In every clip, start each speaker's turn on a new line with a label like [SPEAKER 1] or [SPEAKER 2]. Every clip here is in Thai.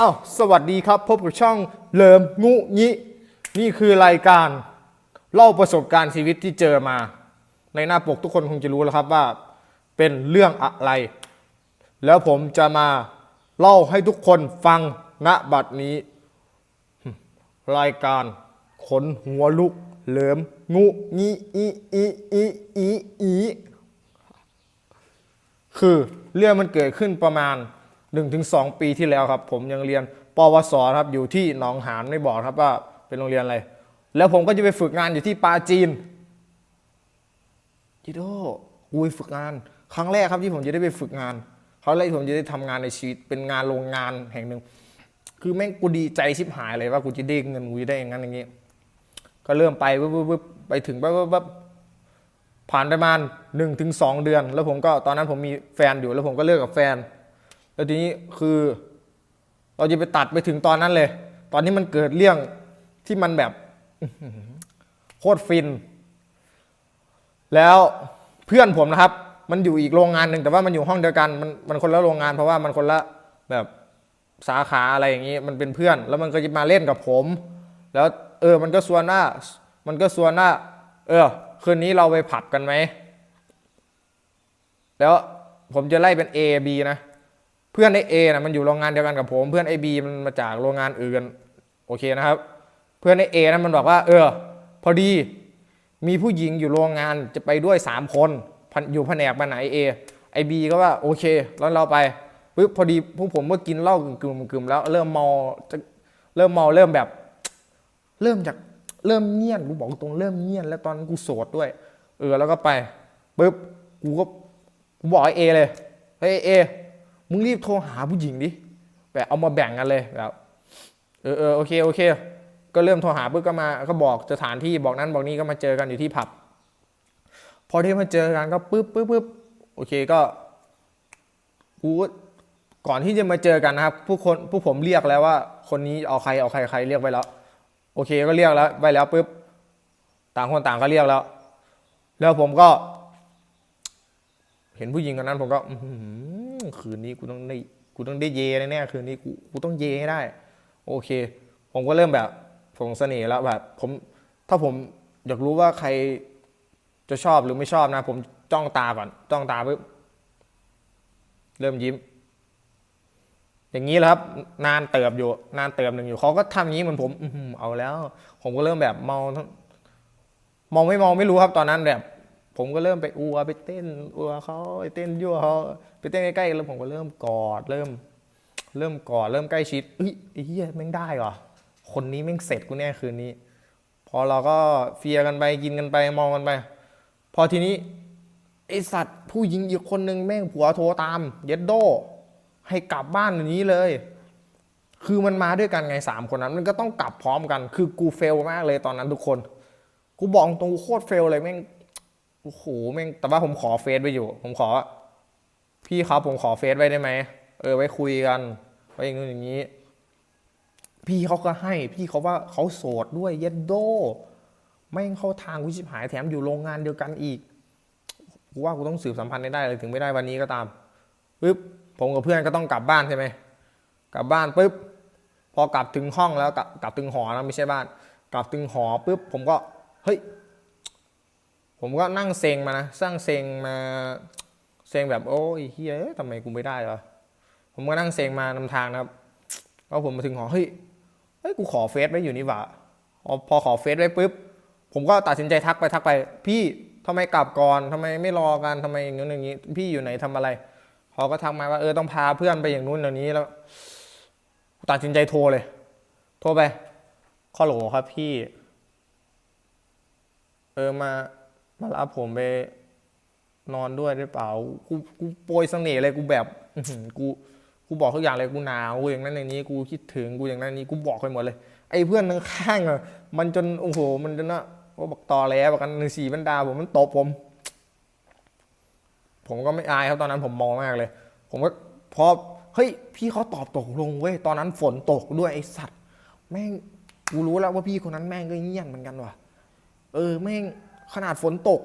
[SPEAKER 1] อ้าวสวัสดีครับ พบกับช่องเลิมงูงี้นี่คือรายการ เล่าประสบการณ์ชีวิตที่เจอมา ในหน้าปกทุกคนคงจะรู้แล้วครับว่า เป็นเรื่องอะไร แล้วผมจะมาเล่าให้ทุกคนฟังณบัดนี้ รายการขนหัวลุกเลิมงูงี้อีอีอีอีอีคือเรื่องมันเกิดขึ้นประมาณ 1-2 ปีที่แล้วครับ ผมยังเรียนปวสครับอยู่ที่หนองหานไม่บอกครับว่าเป็นโรงเรียนอะไร แล้วผมก็จะไปฝึกงานอยู่ที่ปาจีนจิโดกูไปฝึกงาน ครั้งแรกครับที่ผมจะได้ไปฝึกงานครั้งแรกผมจะได้ทำงานในชีวิตเป็นงานโรงงานแห่งหนึ่ง คือแม่งกูดีใจชิบหายเลยว่ากูจะได้เงินกูจะได้อย่างนั้นอย่างนี้ ก็เริ่มไปปึ๊บปึ๊บปึ๊บไปถึงปั๊บปั๊บปั๊บผ่านประมาณหนึ่งถึงสองเดือน แล้วผมก็ตอนนั้นผมมีแฟนอยู่แล้วผมก็เลิกกับแฟน แล้วทีนี้คือเราจะไปตัดไปถึงตอนนั้นเลย ตอนนี้มันเกิดเรื่องที่มันแบบโคตรฟิน แล้วเพื่อนผมนะครับ มันอยู่อีกโรงงานหนึ่งแต่ว่ามันอยู่ห้องเดียวกันมันมันคนละโรงงาน เพราะว่ามันคนละแบบสาขาอะไรอย่างนี้ มันเป็นเพื่อน แล้วมันก็จะมาเล่นกับผม แล้วเออ มันก็ชวนว่า มันก็ชวนว่า เออ คืนนี้เราไปผับกันไหม แล้วผมจะไล่เป็น A B นะ เพื่อนไอเอนะมันอยู่โรงงานเดียวกันกับผม เพื่อนไอบีมันมาจากโรงงานอื่นโอเคนะครับ เพื่อนไอเอนะมันบอกว่า เออ พอดีมีผู้หญิงอยู่โรงงานจะไปด้วยสามคนอยู่แผนกมาไหนเอไอบีก็ว่าโอเคแล้วเราไปปึ๊บพอดีพวกผมก็กินเหล้ากึ่มกึ่มแล้ว เริ่มเมาจะเริ่มเมาเริ่มแบบ เริ่มจากเริ่มเงียนกูบอกตรงเริ่มเงียนแล้วตอนนั้นกูโสดด้วย เออแล้วก็ไปปึ๊บกูก็กูบอกไอเอเลยเฮ้ยเอ มึงรีบโทรหาผู้หญิงดิแบบเอามาแบ่งกันเลยแบบเออเออโอเคโอเค ก็เริ่มโทรหาปุ๊บก็มาก็บอกสถานที่บอกนั้นบอกนี้ก็มาเจอกันอยู่ที่ผับ พอที่มาเจอกันก็ปุ๊บปุ๊บปุ๊บโอเคก็กูก่อนที่จะมาเจอกันนะครับผู้คนผู้ผมเรียกแล้วว่า คนนี้เอาใครเอาใครใครเรียกไว้แล้ว โอเคก็เรียกแล้วไว้แล้วปุ๊บต่างคนต่างก็เรียกแล้ว แล้วผมก็ เห็นผู้หญิงคนนั้นผมก็ อื คืนนี้กูต้องได้กูต้องได้เยแน่ๆคืนนี้กูกูต้องเยให้ได้ โอเค ผมก็เริ่มแบบผงเสน่ห์แล้วแบบผมถ้าผมอยากรู้ว่าใครจะชอบหรือไม่ชอบนะ ผมจ้องตาก่อนจ้องตาปุ๊บเริ่มยิ้ม อย่างนี้แหละครับ นานเติบอยู่ นานเติบหนึ่งอยู่เขาก็ทำอย่างนี้เหมือนผมอืเอาแล้ว ผมก็เริ่มแบบเมาทั้งไม่เมาไม่รู้ครับตอนนั้นแบบ ผมก็เริ่มไปอัวไปเต้นอัวเขาไปเต้นยั่วเขาไปเต้นใกล้ๆแล้วผมก็เริ่มกอดเริ่ม เริ่มกอดเริ่มใกล้ชิดเอ้ยไอ้เฮียแม่งได้เหรอคนนี้แม่งเสร็จกูแน่คืนนี้ พอเราก็เฟียกันไปกินกันไปมองกันไป พอทีนี้ไอสัตว์ผู้หญิงอีกคนนึงแม่งผัวโทรตาม เย็ดโด ให้กลับบ้านนี้เลย คือมันมาด้วยกันไงสามคนนั้น มันก็ต้องกลับพร้อมกัน คือกูเฟลมากเลยตอนนั้นทุกคน กูบอกตรงกูโคตรเฟลเลยแม่ง โอ้โหแม่งแต่ว่าผมขอเฟซไว้อยู่ ผมขอ พี่ครับผมขอเฟซไว้ได้ไหมเออไว้คุยกันไว้อย่างนู้นอย่างนี้ พี่เขาก็ให้ พี่เขาว่าเขาโสดด้วยเย็ดโดไม่งเข้าทางกูชิบหายแถมอยู่โรงงานเดียวกันอีกกูว่ากูต้องสืบสัมพันธ์ให้ได้เลยถึงไม่ได้วันนี้ก็ตามปึ๊บผมกับเพื่อนก็ต้องกลับบ้านใช่ไหมกลับบ้านปุ๊บพอกลับถึงห้องแล้วกลับกลับถึงหอนะไม่ใช่บ้าน กลับถึงหอปุ๊บผมก็เฮ้ย ผมก็นั่งเซ็งมานะสร้างเซ็งมาเซ็งแบบโอ้ยเฮียเอ้ยทำไมกูไม่ได้วะผมก็นั่งเซ็งมานำทางนะครับแล้วผมมาถึงหอเฮ้ยเฮ้ยกูขอเฟซไว้อยู่นี่หว่าพอขอเฟซไว้ปุ๊บผมก็ตัดสินใจทักไปทักไป พี่ทำไมกลับก่อนทำไมไม่รอกันทำไมอย่างนู้นอย่างนี้ พี่อยู่ไหนทำอะไรเขาก็ทักมาว่าเออต้องพาเพื่อนไปอย่างนู้นอย่างนี้แล้ว ตัดสินใจโทรเลย โทรไปข้อหลครับพี่ เออมา มารับผมไปนอนด้วยได้เปล่า กูกูโปรยเสน่ห์เลยกูแบบกูกูบอกทุกอย่างเลยกูหนาวกูอย่างนั้นอย่างนี้กูคิดถึงกูอย่างนั้นอย่างนี้กูบอกไปหมดเลย ไอ้เพื่อนข้างๆอะมันจนโอ้โหมันจนนะว่าบอกต่อแล้วบอกกันหนึ่งสี่บรรดาผมมันตบผม ผมก็ไม่อายครับตอนนั้นผมมองมากเลย ผมก็พอเฮ้ยพี่เขาตอบตกลงเว้ยตอนนั้นฝนตกด้วยไอ้สัตว์ แม่งกูรู้แล้วว่าพี่คนนั้นแม่งก็เงียบเหมือนกันว่ะ เออแม่ง ขนาดฝนตก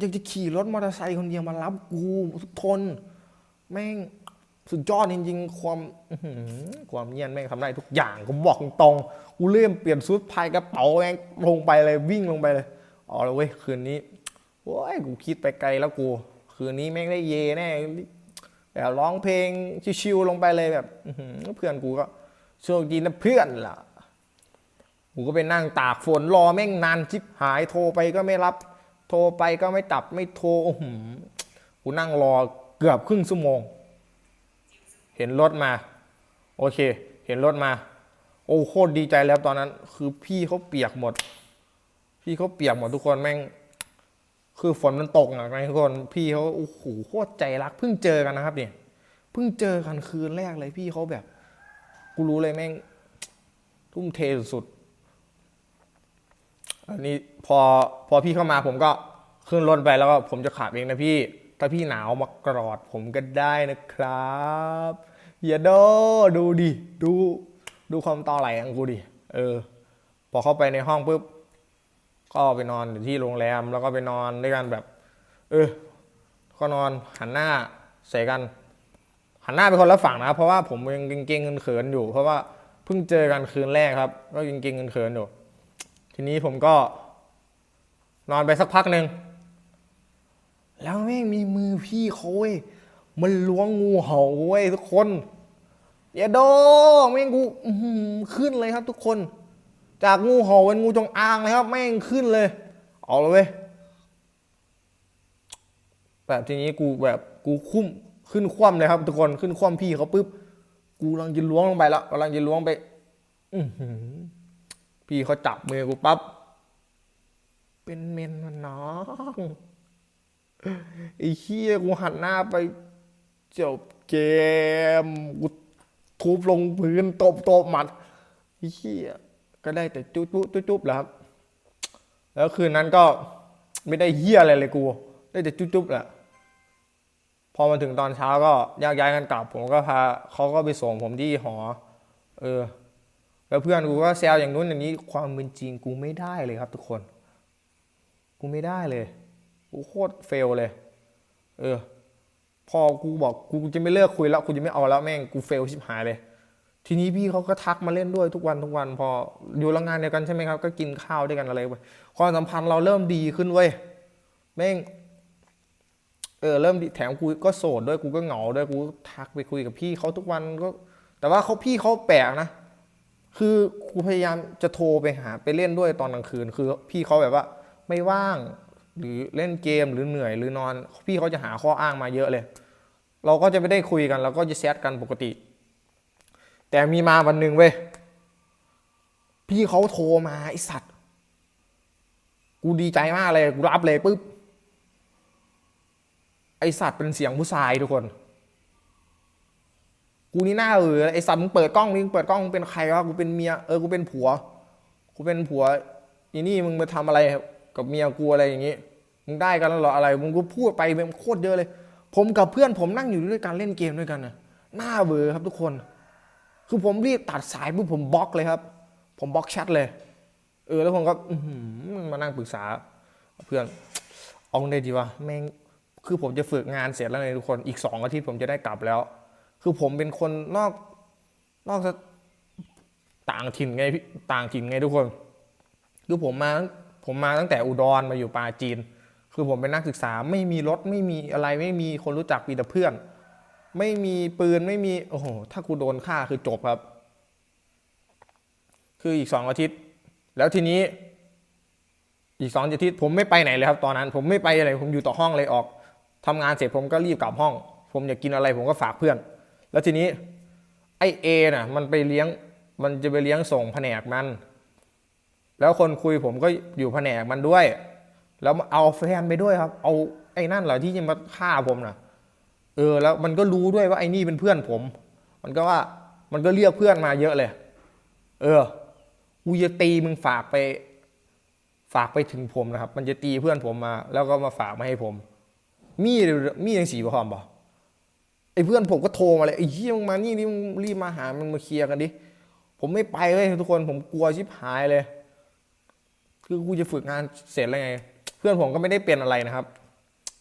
[SPEAKER 1] ยังจะขี่รถมอเตอร์ไซค์คนเดียวมารับกูทุกทน แม่งสุดยอดจริงๆ ความความเงียนแม่งทำได้ทุกอย่างกูบอกตรงกูเริ่มเปลี่ยนชุดพายกระเป๋าแม่งลงไปเลยวิ่งลงไปเลยเอาละเว้ยคืนนี้โอ้ยกูคิดไปไกลแล้วกู คืนนี้แม่งได้เยแน่แบบร้องเพลงชิวๆลงไปเลยแบบเพื่อนกูก็โชคดีนะเพื่อนล่ะ กูก็ไปนั่งตากฝนรอแม่งนานจิบหายโทรไปก็ไม่รับ โทรไปก็ไม่ตับไม่โทรกูนั่งรอเกือบครึ่งชั่วโมง เห็นรถมา โอเค เห็นรถมา โอ้โคตรดีใจแล้วตอนนั้น คือพี่เขาเปียกหมด พี่เขาเปียกหมดทุกคนแม่ง คือฝนมันตกอะทุกคน พี่เขาโอ้โหโคตรใจรักเพิ่งเจอกันนะครับเนี่ยเพิ่งเจอกันคืนแรกเลยพี่เขาแบบ กูรู้เลยแม่ง ทุ่มเทสุด อันนี้พอพอพี่เข้ามาผมก็ขึ้นรถไปแล้วก็ผมจะขับเองนะพี่ ถ้าพี่หนาวมากรอดผมก็ได้นะครับอย่าโดดูดิดูดูความตอไหลของกูดิเออ พอเข้าไปในห้องปุ๊บก็ไปนอนอยู่ที่โรงแรมแล้วก็ไปนอนด้วยกันแบบ เออ ก็นอนหันหน้าใส่กัน หันหน้าไปคนละฝั่งนะ เพราะว่าผมยังเก่งๆเขินๆอยู่ เพราะว่าเพิ่งเจอกันคืนแรกครับ ก็เก่งๆเขินๆอยู่ ทีนี้ผมก็นอนไปสักพักหนึ่งแล้วแม่งมีมือพี่เขาเว้ยมันล้วงงูเห่าเว้ยทุกคนอย่าโดแม่งกูขึ้นเลยครับทุกคน จากงูเห่าเป็นงูจงอางเลยครับ แม่งขึ้นเลย เอาเลยเว้ยแบบทีนี้กูแบบกูคุ้มขึ้นคว่ำเลยครับ ทุกคนขึ้นคว่ำพี่เขาปุ๊บกูกำลังจะล้วงลงไปแล้วกำลังจะล้วงไป อือหือ พี่เขาจับมือกูปั๊บเป็นเมนมันน้องไอ้เหี้ยกูหันหน้าไปจบเกมกูทุบลงพื้นตบตบหมัดไอ้เหี้ยก็ได้แต่จุ๊บจุ๊บจุ๊บแล้วครับ แล้วคืนนั้นก็ไม่ได้เหี้ยอะไรเลยกู ได้แต่จุ๊บจุ๊บแหละพอมาถึงตอนเช้าก็แยกย้ายกันกลับผมก็พาเขาก็ไปส่งผมที่หอ เออ แล้วเพื่อนกูก็แซวอย่างนู้นอย่างนี้ความเป็นจริงกูไม่ได้เลยครับ ทุกคน กูไม่ได้เลย กูโคตรเฟลเลย เออ พอกูบอกกูจะไม่เลิกคุยแล้วกูจะไม่เอาแล้วแม่งกูเฟลชิบหายเลย ทีนี้พี่เขาก็ทักมาเล่นด้วยทุกวันทุกวัน พออยู่โรงงานเดียวกันใช่ไหมครับ ก็กินข้าวด้วยกันอะไรไปความสัมพันธ์เราเริ่มดีขึ้นเว้ยแม่งเออเริ่มแถมกูก็โสดด้วยกูก็เหงาด้วยกูทักไปคุยกับพี่เขาทุกวันก็ แต่ว่าเขาพี่เขาแปลกนะ คือกูพยายามจะโทรไปหาไปเล่นด้วยตอนกลางคืน คือพี่เขาแบบว่าไม่ว่างหรือเล่นเกมหรือเหนื่อยหรือนอน พี่เขาจะหาข้ออ้างมาเยอะเลย เราก็จะไม่ได้คุยกันเราก็จะแชทกันปกติ แต่มีมาวันหนึ่งเว้ยพี่เขาโทรมาไอสัตว์กูดีใจมากเลยกูรับเลยปุ๊บไอสัตว์เป็นเสียงผู้ชายทุกคน กูนี่หน้าเออไอสัตว์มึงเปิดกล้องนี่มึงเปิดกล้องมึงเป็นใครวะกูเป็นเมียเออกูเป็นผัวกูเป็นผัวอีนี่มึงมาทำอะไรกับเมียกูอะไรอย่างงี้มึงได้กันหรออะไรมึงก็พูดไปเป็นโคตรเยอะเลย ผมกับเพื่อนผมนั่งอยู่ด้วยกันเล่นเกมด้วยกันนะหน้าเบลอครับทุกคน คือผมรีบตัดสายปุ๊บผมบล็อกเลยครับ ผมบล็อกแชทเลย เออแล้วผมก็อื้อหือมานั่งปรึกษา เพื่อนเอาไงดีวะแม่งคือผมจะฝึกงานเสร็จแล้วไงทุกคนอีกสองอาทิตย์ผมจะได้กลับแล้ว คือผมเป็นคนนอกนอกต่างถิ่นไงพี่ต่างถิ่นไงทุกคน คือผมมาผมมาตั้งแต่อุดรมาอยู่ปาจีน คือผมเป็นนักศึกษาไม่มีรถไม่มีอะไรไม่มีคนรู้จักมีแต่เพื่อน ไม่มีปืนไม่มีโอ้โหถ้ากูโดนฆ่าคือจบครับ คืออีกสองอาทิตย์ แล้วทีนี้อีกสองอาทิตย์ผมไม่ไปไหนเลยครับ ตอนนั้น ผมไม่ไปอะไรผมอยู่ต่อห้องเลยออกทำงานเสร็จผมก็รีบกลับห้อง ผมอยากกินอะไรผมก็ฝากเพื่อน แล้วทีนี้ไอเอน่ะมันไปเลี้ยงมันจะไปเลี้ยงส่งแผนกมัน แล้วคนคุยผมก็อยู่แผนกมันด้วย แล้วเอาแฟนไปด้วยครับ เอาไอ้นั่นเหรอที่จะมาฆ่าผมน่ะ เออ แล้วมันก็รู้ด้วยว่าไอ้นี่เป็นเพื่อนผม มันก็ว่ามันก็เรียกเพื่อนมาเยอะเลย เออกูจะตีมึงฝากไป ฝากไปถึงผมนะครับ มันจะตีเพื่อนผมมา แล้วก็มาฝากมาให้ผม มีมียังสีประคอมบ่ ไอ้เพื่อนผมก็โทรมาเลยไอ้เหี้ยมึงมานี่นี่มึงรีบมาหามันมาเคลียร์กันดิผมไม่ไปเลยทุกคนผมกลัวชิบหายเลย คือกูจะฝึกงานเสร็จแล้วไง เพื่อนผมก็ไม่ได้เป็นอะไรนะครับ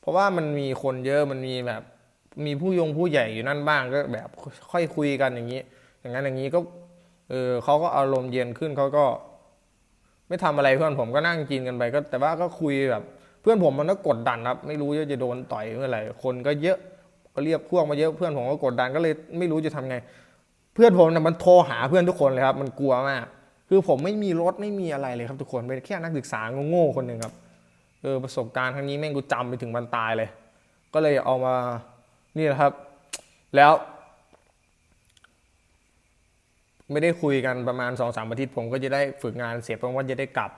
[SPEAKER 1] เพราะว่ามันมีคนเยอะมันมีแบบ มีผู้ยงผู้ใหญ่อยู่นั่นบ้างก็แบบค่อยคุยกันอย่างนี้ อย่างนั้นอย่างนี้ก็เออเขาก็อารมณ์เย็นขึ้นเขาก็ ไม่ทำอะไรเพื่อนผมก็นั่งกินกันไปก็ แต่ว่าก็คุยแบบ เพื่อนผมมันก็กดดันครับ ไม่รู้จะโดนต่อยเมื่อไหร่คนก็เยอะ ก็เรียกพวกมาเยอะเพื่อนผมก็กดดันก็เลยไม่รู้จะทำไง เพื่อนผมเนี่ยมันโทรหาเพื่อนทุกคนเลยครับ มันกลัวมาก คือผมไม่มีรถไม่มีอะไรเลยครับทุกคนเป็นแค่นักศึกษาโง่ๆคนหนึ่งครับเออประสบการณ์ครั้งนี้แม่งกูจำไปถึงวันตายเลย ก็เลยเอามานี่แหละครับ แล้ว ไม่ได้คุยกันประมาณสองสามอาทิตย์ผมก็จะได้ฝึกงานเสร็จผมก็จะได้กลับ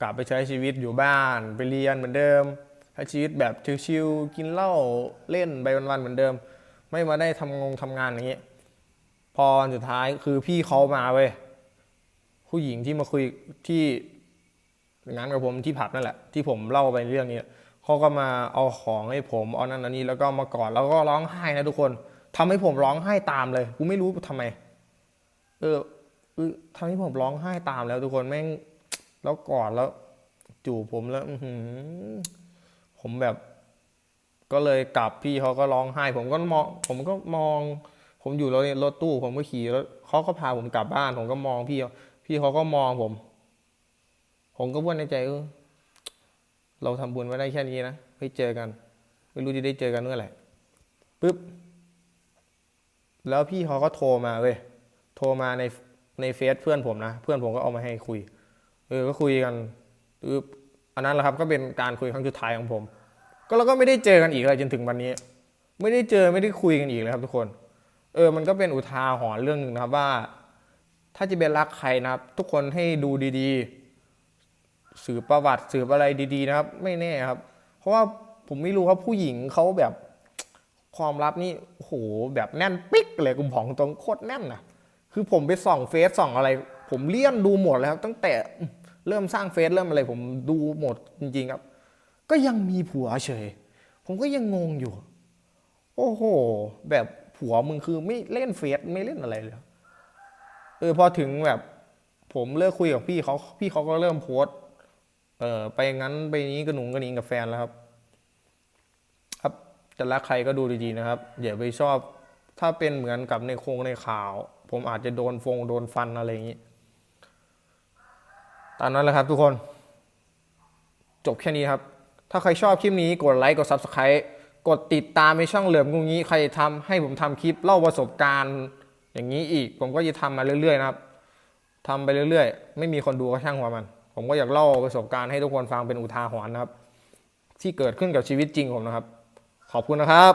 [SPEAKER 1] กลับไปใช้ชีวิตอยู่บ้าน ไปเรียนเหมือนเดิม ใช้ชีวิตแบบชิลๆกินเหล้าเล่นไปวันๆเหมือนเดิม ไม่มาได้ทำงงทำงานอย่างนี้ยพอสุดท้ายคือพี่เขามาเว้ยผู้หญิงที่มาคุยที่งานกับผมที่ผับนั่นแหละ ที่ผมเล่าไปเรื่องนี้เขาก็มาเอาของให้ผมเอานั่นอันนี้แล้วก็มากอดแล้วก็ร้องไห้นะทุกคนทำให้ผมร้องไห้ตามเลยกูไม่รู้ทำไม เออทำให้ผมร้องไห้ตามแล้วทุกคนแม่งแล้วกอดแล้ว จูบผมแล้ว อื ผมแบบ ก็เลยกลับพี่เขาก็ร้องไห้ ผมก็มองผมก็มอง ผมอยู่รถรถตู้ ผมก็ขี่รถเขาก็พาผมกลับบ้าน ผมก็มองพี่ พี่เขาก็มองผม ผมก็พูดในใจเออเราทำบุญมาได้แค่นี้นะไม่เจอกัน ไม่รู้จะได้เจอกันเมื่อไหร่ปุ๊บแล้วพี่เขาก็โทรมาเว้ยโทรมาในในเฟซเพื่อนผมนะ เพื่อนผมก็เอามาให้คุย เออ ก็คุยกันคื อันนั้นแหละครับก็เป็นการคุยครั้งสุดท้ายของผม ก็แล้วก็ไม่ได้เจอกันอีกเลยจนถึงวันนี้ ไม่ได้เจอไม่ได้คุยกันอีกเลยครับทุกคน เออ มันก็เป็นอุทาหรณ์เรื่องหนึ่งนะครับว่า ถ้าจะเป็นรักใครนะครับ ทุกคนให้ดูดีๆ สืบประวัติสืบอะไรดีๆ นะครับ ไม่แน่ครับ เพราะว่าผมไม่รู้ครับผู้หญิงเขาแบบความลับนี่โอ้โหแบบแน่นปิ๊กเลยกุมผองตรงโคตรแน่นนะคือผมไปส่องเฟซส่องอะไร ผมเลี่ยนดูหมดเลยครับตั้งแต่ เริ่มสร้างเฟซเริ่มอะไรผมดูหมดจริงๆครับ ก็ยังมีผัวเฉย ผมก็ยังงงอยู่ โอ้โห แบบผัวมึงคือไม่เล่นเฟซไม่เล่นอะไรเลยเออพอถึงแบบ ผมเลิกคุยกับพี่เขาพี่เขาก็เริ่มโพสเออไปงั้นไปนี้กระหนุงกระนิงกับแฟนแล้วครับ ครับจะรักใครก็ดูดีๆนะครับอย่าไปชอบถ้าเป็นเหมือนกับในโครงในข่าว ผมอาจจะโดนฟงโดนฟันอะไรอย่างนี้ ตามนั้นแหละครับทุกคน จบแค่นี้ครับ ถ้าใครชอบคลิปนี้กดไลค์กด Subscribe กดติดตามในช่องเหลือมงูงี้ ใครทำให้ผมทำคลิปเล่าประสบการณ์ อย่างนี้อีก ผมก็จะทำมาเรื่อยๆนะครับทำไปเรื่อยๆ ไม่มีคนดูก็ช่างหัวมัน ผมก็อยากเล่าประสบการณ์ให้ทุกคนฟังเป็นอุทาหรณ์นะครับ ที่เกิดขึ้นกับชีวิตจริงผมนะครับ ขอบคุณนะครับ